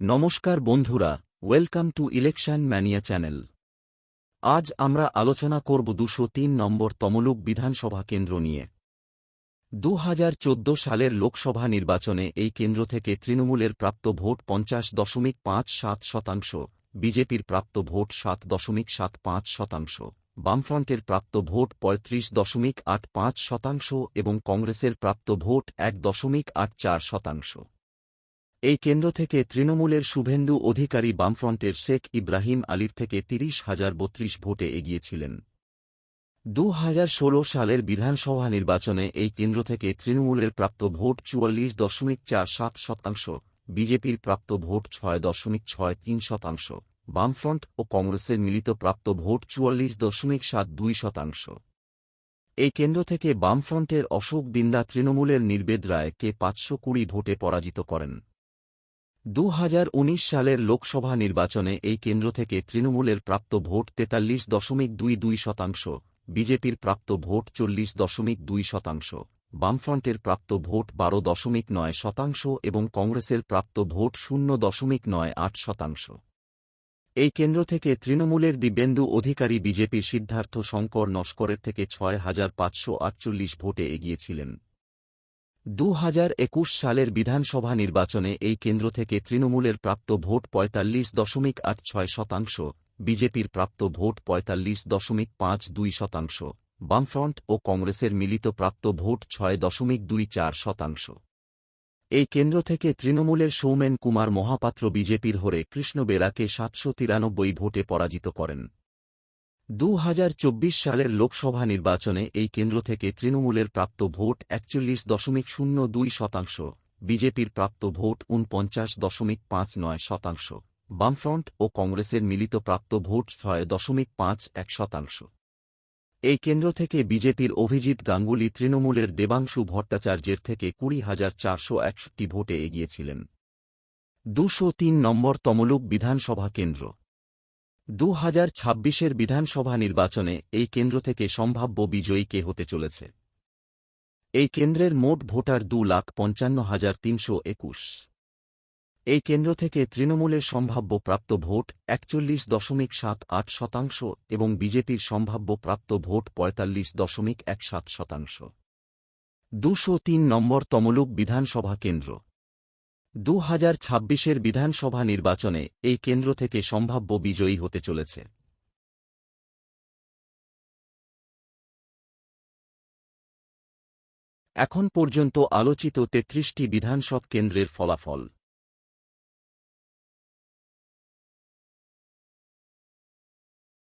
নমস্কার বন্ধুরা, welcome to election mania channel. আজ আমরা আলোচনা করব দুশো তিন নম্বর তমলুক বিধানসভা কেন্দ্র নিয়ে। দু হাজার চোদ্দ সালের লোকসভা নির্বাচনে এই কেন্দ্র থেকে তৃণমূলের প্রাপ্ত ভোট পঞ্চাশ দশমিক পাঁচ সাত শতাংশ, বিজেপির প্রাপ্ত ভোট সাত দশমিক সাত পাঁচ শতাংশ, বামফ্রন্টের প্রাপ্ত ভোট পঁয়ত্রিশ দশমিক আট পাঁচ শতাংশ এবং কংগ্রেসের প্রাপ্ত ভোট এক দশমিক আট চার শতাংশ। এই কেন্দ্র থেকে তৃণমূলের শুভেন্দু অধিকারী বামফ্রন্টের শেখ ইব্রাহিম আলীর থেকে তিরিশ হাজার বত্রিশ ভোটে এগিয়েছিলেন। দু হাজার ষোলো সালের বিধানসভা নির্বাচনে এই কেন্দ্র থেকে তৃণমূলের প্রাপ্ত ভোট চুয়াল্লিশ দশমিক চার সাত শতাংশ, বিজেপির প্রাপ্ত ভোট ছয় দশমিক ছয় তিন শতাংশ, বামফ্রন্ট ও কংগ্রেসের মিলিত প্রাপ্ত ভোট চুয়াল্লিশ দশমিক সাত দুই শতাংশ। এই কেন্দ্র থেকে বামফ্রন্টের অশোক দিন্দা তৃণমূলের নির্বেদ রায়কে পাঁচশো কুড়ি ভোটে পরাজিত করেন। দু হাজার উনিশ সালের লোকসভা নির্বাচনে এই কেন্দ্র থেকে তৃণমূলের প্রাপ্ত ভোট তেতাল্লিশ দশমিক দুই দুই শতাংশ, বিজেপির প্রাপ্ত ভোট চল্লিশ দশমিক দুই শতাংশ, বামফ্রন্টের প্রাপ্ত ভোট বারো দশমিক নয় শতাংশ এবং কংগ্রেসের প্রাপ্ত ভোট শূন্য দশমিক নয় আট শতাংশ। এই কেন্দ্র থেকে তৃণমূলের দিব্যেন্দু অধিকারী বিজেপি সিদ্ধার্থ শঙ্কর নস্করের থেকে ছয় হাজার পাঁচশো আটচল্লিশ ভোটে এগিয়েছিলেন। দু হাজার একুশ সালের বিধানসভা নির্বাচনে এই কেন্দ্র থেকে তৃণমূলের প্রাপ্ত ভোট পঁয়তাল্লিশ দশমিক আট ছয় শতাংশ, বিজেপির প্রাপ্ত ভোট পঁয়তাল্লিশ দশমিক পাঁচ দুই শতাংশ, বামফ্রন্ট ও কংগ্রেসের মিলিত প্রাপ্ত ভোট ছয় দশমিক দুই চার শতাংশ। এই কেন্দ্র থেকে তৃণমূলের সৌমেন কুমার মহাপাত্র বিজেপির হরে কৃষ্ণ বেরাকে সাতশো তিরানব্বই ভোটে পরাজিত করেন। দু হাজার চব্বিশ সালের লোকসভা নির্বাচনে এই কেন্দ্র থেকে তৃণমূলের প্রাপ্ত ভোট একচল্লিশ দশমিক শূন্য দুই শতাংশ, বিজেপির প্রাপ্ত ভোট উনপঞ্চাশ দশমিক পাঁচ নয় শতাংশ, বামফ্রন্ট ও কংগ্রেসের মিলিত প্রাপ্ত ভোট ছয় দশমিক পাঁচ এক শতাংশ। এই কেন্দ্র থেকে বিজেপির অভিজিৎ গাঙ্গুলি তৃণমূলের দেবাংশু ভট্টাচার্যের থেকে কুড়ি হাজার চারশো একষট্টি ভোটে এগিয়েছিলেন। দুশো তিন নম্বর তমলুক বিধানসভা কেন্দ্র। দু হাজার ছাব্বিশের বিধানসভা নির্বাচনে এই কেন্দ্র থেকে সম্ভাব্য বিজয়ী কে হতে চলেছে? এই কেন্দ্রের মোট ভোটার দু লাখ পঞ্চান্ন হাজার তিনশো একুশ। এই কেন্দ্র থেকে তৃণমূলের সম্ভাব্য প্রাপ্ত ভোট একচল্লিশ দশমিক সাত আট শতাংশ এবং বিজেপির সম্ভাব্য প্রাপ্ত ভোট পঁয়তাল্লিশ দশমিক এক সাত শতাংশ। দুশো তিন নম্বর তমলুক বিধানসভা কেন্দ্র। দু হাজার ছাব্বিশের বিধানসভা নির্বাচনে এই কেন্দ্র থেকে সম্ভাব্য বিজয়ী হতে চলেছে। এখন পর্যন্ত আলোচিত তেত্রিশটি বিধানসভ কেন্দ্রের ফলাফল।